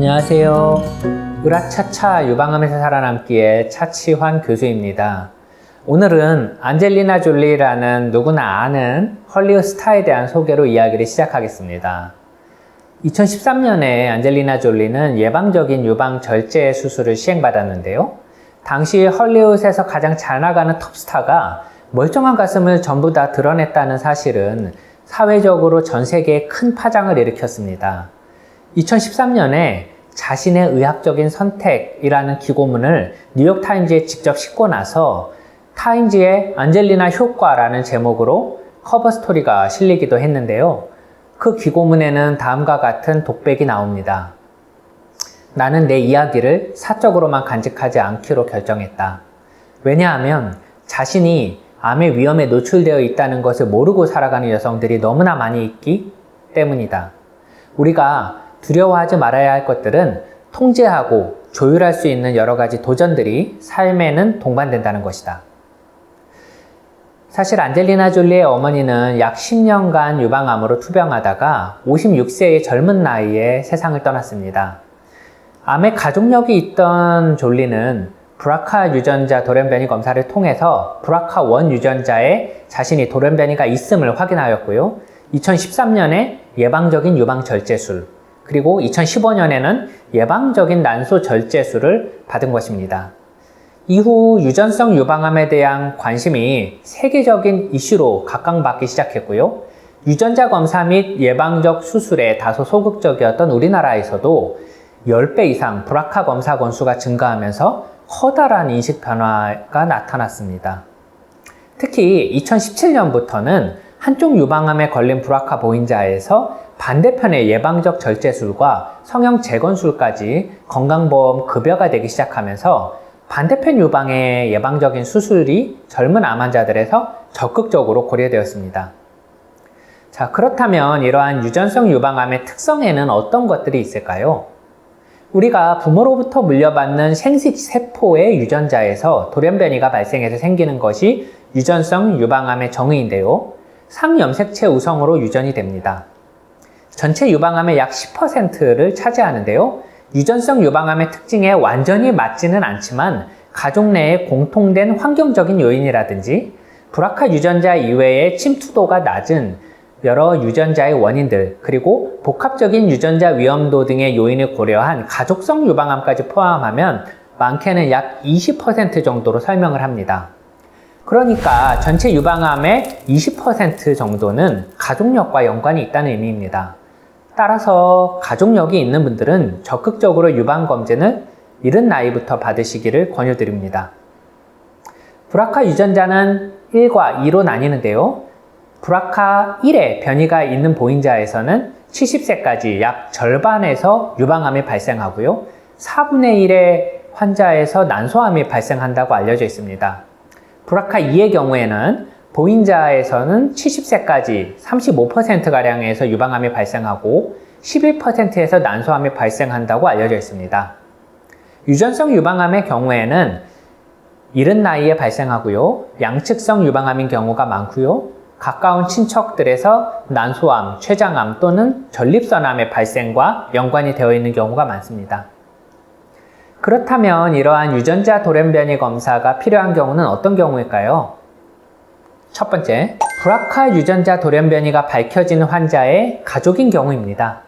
안녕하세요. 으라차차 유방암에서 살아남기의 차치환 교수입니다. 오늘은 안젤리나 졸리라는 누구나 아는 헐리우드 스타에 대한 소개로 이야기를 시작하겠습니다. 2013년에 안젤리나 졸리는 예방적인 유방 절제 수술을 시행받았는데요. 당시 헐리우드에서 가장 잘 나가는 톱스타가 멀쩡한 가슴을 전부 다 드러냈다는 사실은 사회적으로 전 세계에 큰 파장을 일으켰습니다. 2013년에 자신의 의학적인 선택이라는 기고문을 뉴욕타임즈에 직접 싣고 나서 타임즈의 안젤리나 효과라는 제목으로 커버 스토리가 실리기도 했는데요. 그 기고문에는 다음과 같은 독백이 나옵니다. 나는 내 이야기를 사적으로만 간직하지 않기로 결정했다. 왜냐하면 자신이 암의 위험에 노출되어 있다는 것을 모르고 살아가는 여성들이 너무나 많이 있기 때문이다. 우리가 두려워하지 말아야 할 것들은 통제하고 조율할 수 있는 여러 가지 도전들이 삶에는 동반된다는 것이다. 사실 안젤리나 졸리의 어머니는 약 10년간 유방암으로 투병하다가 56세의 젊은 나이에 세상을 떠났습니다. 암의 가족력이 있던 졸리는 브라카 유전자 돌연변이 검사를 통해서 브라카1 유전자에 자신이 돌연변이가 있음을 확인하였고요. 2013년에 예방적인 유방 절제술, 그리고 2015년에는 예방적인 난소 절제술을 받은 것입니다. 이후 유전성 유방암에 대한 관심이 세계적인 이슈로 각광받기 시작했고요. 유전자 검사 및 예방적 수술에 다소 소극적이었던 우리나라에서도 10배 이상 브라카 검사 건수가 증가하면서 커다란 인식 변화가 나타났습니다. 특히 2017년부터는 한쪽 유방암에 걸린 브라카 보인자에서 반대편의 예방적 절제술과 성형 재건술까지 건강보험 급여가 되기 시작하면서 반대편 유방의 예방적인 수술이 젊은 암 환자들에서 적극적으로 고려되었습니다. 자, 그렇다면 이러한 유전성 유방암의 특성에는 어떤 것들이 있을까요? 우리가 부모로부터 물려받는 생식 세포의 유전자에서 돌연변이가 발생해서 생기는 것이 유전성 유방암의 정의인데요. 상염색체 우성으로 유전이 됩니다. 전체 유방암의 약 10%를 차지하는데요. 유전성 유방암의 특징에 완전히 맞지는 않지만 가족 내에 공통된 환경적인 요인이라든지 브라카 유전자 이외의 침투도가 낮은 여러 유전자의 원인들 그리고 복합적인 유전자 위험도 등의 요인을 고려한 가족성 유방암까지 포함하면 많게는 약 20% 정도로 설명을 합니다. 그러니까 전체 유방암의 20% 정도는 가족력과 연관이 있다는 의미입니다. 따라서 가족력이 있는 분들은 적극적으로 유방 검진을 이른 나이부터 받으시기를 권유드립니다. 브라카 유전자는 1과 2로 나뉘는데요. 브라카 1의 변이가 있는 보인자에서는 70세까지 약 절반에서 유방암이 발생하고요. 4분의 1의 환자에서 난소암이 발생한다고 알려져 있습니다. 브라카 2의 경우에는 보인자에서는 70세까지 35%가량에서 유방암이 발생하고 11%에서 난소암이 발생한다고 알려져 있습니다. 유전성 유방암의 경우에는 이른 나이에 발생하고요. 양측성 유방암인 경우가 많고요. 가까운 친척들에서 난소암, 췌장암 또는 전립선암의 발생과 연관이 되어 있는 경우가 많습니다. 그렇다면 이러한 유전자 돌연변이 검사가 필요한 경우는 어떤 경우일까요? 첫 번째, 브라카 유전자 돌연변이가 밝혀진 환자의 가족인 경우입니다.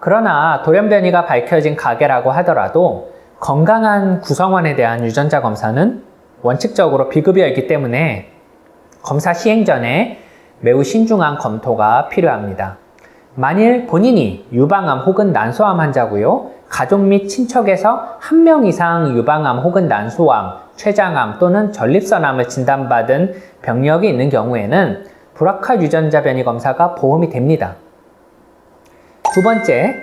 그러나 돌연변이가 밝혀진 가게라고 하더라도 건강한 구성원에 대한 유전자 검사는 원칙적으로 비급여이기 때문에 검사 시행 전에 매우 신중한 검토가 필요합니다. 만일 본인이 유방암 혹은 난소암 환자고요. 가족 및 친척에서 한 명 이상 유방암 혹은 난소암, 췌장암 또는 전립선암을 진단받은 병력이 있는 경우에는 브라카 유전자 변이 검사가 보험이 됩니다. 두 번째,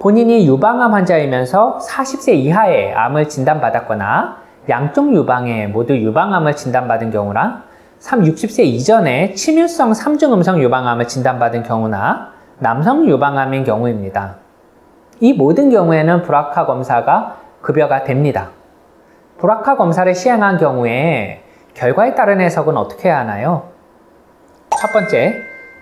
본인이 유방암 환자이면서 40세 이하의 암을 진단받았거나 양쪽 유방에 모두 유방암을 진단받은 경우나 3, 60세 이전에 침유성 3중 음성 유방암을 진단받은 경우나 남성 유방암인 경우입니다. 이 모든 경우에는 브라카 검사가 급여가 됩니다. 브라카 검사를 시행한 경우에 결과에 따른 해석은 어떻게 해야 하나요? 첫 번째,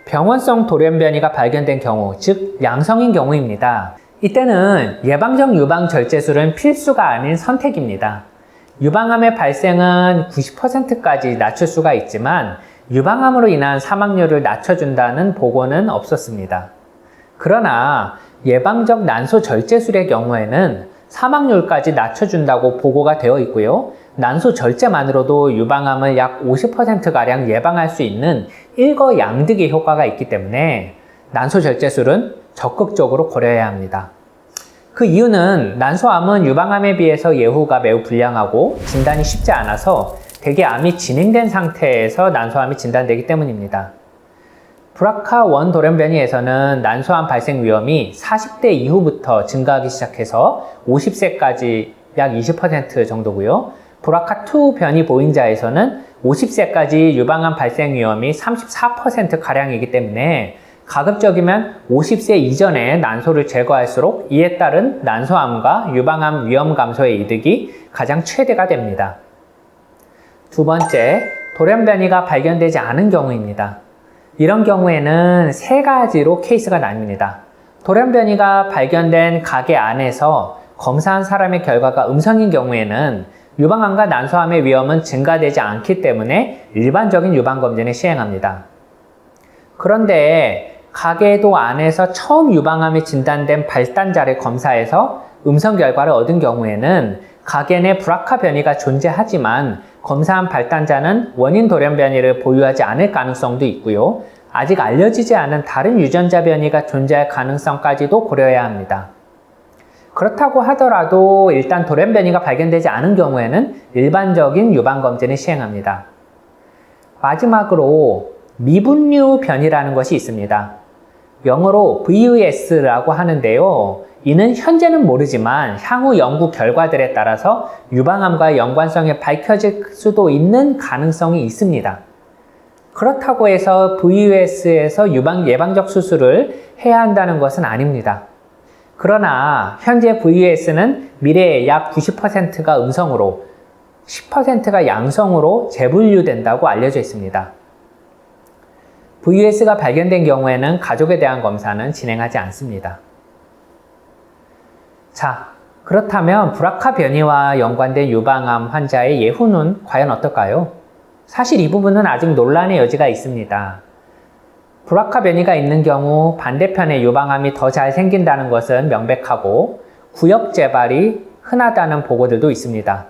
병원성 돌연변이가 발견된 경우, 즉 양성인 경우입니다. 이때는 예방적 유방 절제술은 필수가 아닌 선택입니다. 유방암의 발생은 90%까지 낮출 수가 있지만 유방암으로 인한 사망률을 낮춰준다는 보고는 없었습니다. 그러나 예방적 난소 절제술의 경우에는 사망률까지 낮춰준다고 보고가 되어 있고요. 난소 절제만으로도 유방암을 약 50%가량 예방할 수 있는 일거양득의 효과가 있기 때문에 난소 절제술은 적극적으로 고려해야 합니다. 그 이유는 난소암은 유방암에 비해서 예후가 매우 불량하고 진단이 쉽지 않아서 대개 암이 진행된 상태에서 난소암이 진단되기 때문입니다. 브라카1 돌연변이에서는 난소암 발생 위험이 40대 이후부터 증가하기 시작해서 50세까지 약 20% 정도고요. 브라카2 변이 보인자에서는 50세까지 유방암 발생 위험이 34%가량이기 때문에 가급적이면 50세 이전에 난소를 제거할수록 이에 따른 난소암과 유방암 위험 감소의 이득이 가장 최대가 됩니다. 두 번째, 돌연변이가 발견되지 않은 경우입니다. 이런 경우에는 세 가지로 케이스가 나뉩니다. 돌연변이가 발견된 가게 안에서 검사한 사람의 결과가 음성인 경우에는 유방암과 난소암의 위험은 증가되지 않기 때문에 일반적인 유방검진을 시행합니다. 그런데 가게도 안에서 처음 유방암이 진단된 발단자를 검사해서 음성 결과를 얻은 경우에는 가게 내 브라카 변이가 존재하지만 검사한 발단자는 원인 돌연 변이를 보유하지 않을 가능성도 있고요. 아직 알려지지 않은 다른 유전자 변이가 존재할 가능성까지도 고려해야 합니다. 그렇다고 하더라도 일단 돌연 변이가 발견되지 않은 경우에는 일반적인 유방 검진을 시행합니다. 마지막으로 미분류 변이라는 것이 있습니다. 영어로 VUS라고 하는데요. 이는 현재는 모르지만 향후 연구 결과들에 따라서 유방암과 연관성이 밝혀질 수도 있는 가능성이 있습니다. 그렇다고 해서 VUS에서 유방 예방적 수술을 해야 한다는 것은 아닙니다. 그러나 현재 VUS는 미래에 약 90%가 음성으로 10%가 양성으로 재분류된다고 알려져 있습니다. VUS가 발견된 경우에는 가족에 대한 검사는 진행하지 않습니다. 자, 그렇다면 브라카 변이와 연관된 유방암 환자의 예후는 과연 어떨까요? 사실 이 부분은 아직 논란의 여지가 있습니다. 브라카 변이가 있는 경우 반대편에 유방암이 더 잘 생긴다는 것은 명백하고 구역 재발이 흔하다는 보고들도 있습니다.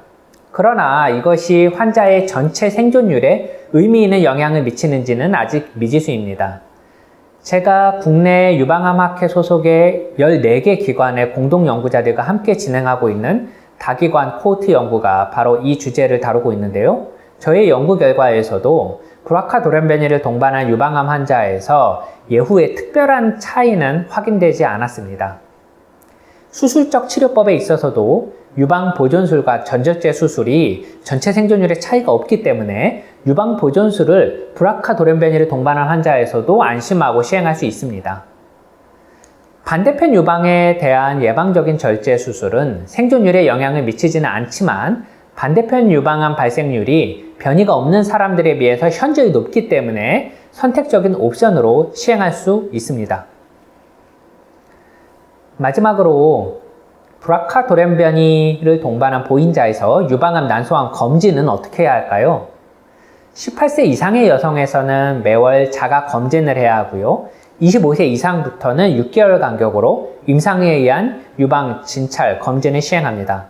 그러나 이것이 환자의 전체 생존율에 의미 있는 영향을 미치는지는 아직 미지수입니다. 제가 국내 유방암학회 소속의 14개 기관의 공동 연구자들과 함께 진행하고 있는 다기관 코호트 연구가 바로 이 주제를 다루고 있는데요. 저희 연구 결과에서도 브라카 돌연변이를 동반한 유방암 환자에서 예후에 특별한 차이는 확인되지 않았습니다. 수술적 치료법에 있어서도 유방 보존술과 전절제 수술이 전체 생존율에 차이가 없기 때문에 유방 보존술을 브라카 돌연변이를 동반한 환자에서도 안심하고 시행할 수 있습니다. 반대편 유방에 대한 예방적인 절제 수술은 생존율에 영향을 미치지는 않지만 반대편 유방암 발생률이 변이가 없는 사람들에 비해서 현저히 높기 때문에 선택적인 옵션으로 시행할 수 있습니다. 마지막으로 브라카 돌연변이를 동반한 보인자에서 유방암 난소암 검진은 어떻게 해야 할까요? 18세 이상의 여성에서는 매월 자가 검진을 해야 하고요. 25세 이상부터는 6개월 간격으로 임상에 의한 유방 진찰 검진을 시행합니다.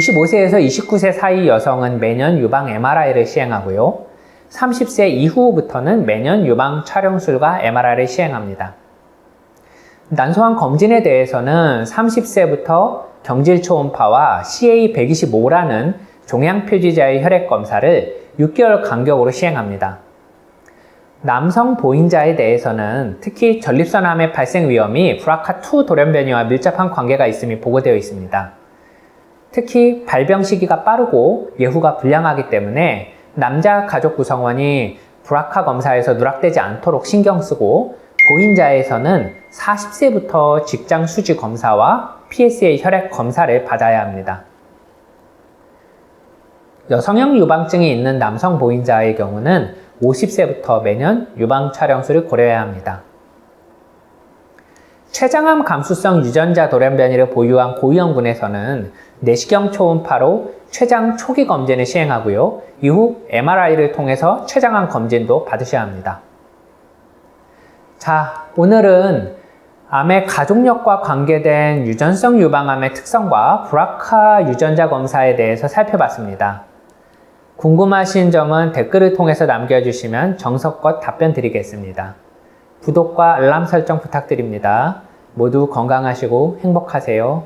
25세에서 29세 사이 여성은 매년 유방 MRI를 시행하고요. 30세 이후부터는 매년 유방 촬영술과 MRI를 시행합니다. 난소암 검진에 대해서는 30세부터 경질 초음파와 CA125라는 종양 표지자의 혈액 검사를 6개월 간격으로 시행합니다. 남성 보인자에 대해서는 특히 전립선암의 발생 위험이 브라카2 돌연변이와 밀접한 관계가 있음이 보고되어 있습니다. 특히 발병 시기가 빠르고 예후가 불량하기 때문에 남자 가족 구성원이 브라카 검사에서 누락되지 않도록 신경 쓰고 보인자에서는 40세부터 직장 수지 검사와 PSA 혈액 검사를 받아야 합니다. 여성형 유방증이 있는 남성 보인자의 경우는 50세부터 매년 유방 촬영술을 고려해야 합니다. 췌장암 감수성 유전자 돌연변이를 보유한 고위험군에서는 내시경 초음파로 췌장 초기 검진을 시행하고요. 이후 MRI를 통해서 췌장암 검진도 받으셔야 합니다. 자, 오늘은 암의 가족력과 관계된 유전성 유방암의 특성과 브라카 유전자 검사에 대해서 살펴봤습니다. 궁금하신 점은 댓글을 통해서 남겨주시면 정석껏 답변 드리겠습니다. 구독과 알람 설정 부탁드립니다. 모두 건강하시고 행복하세요.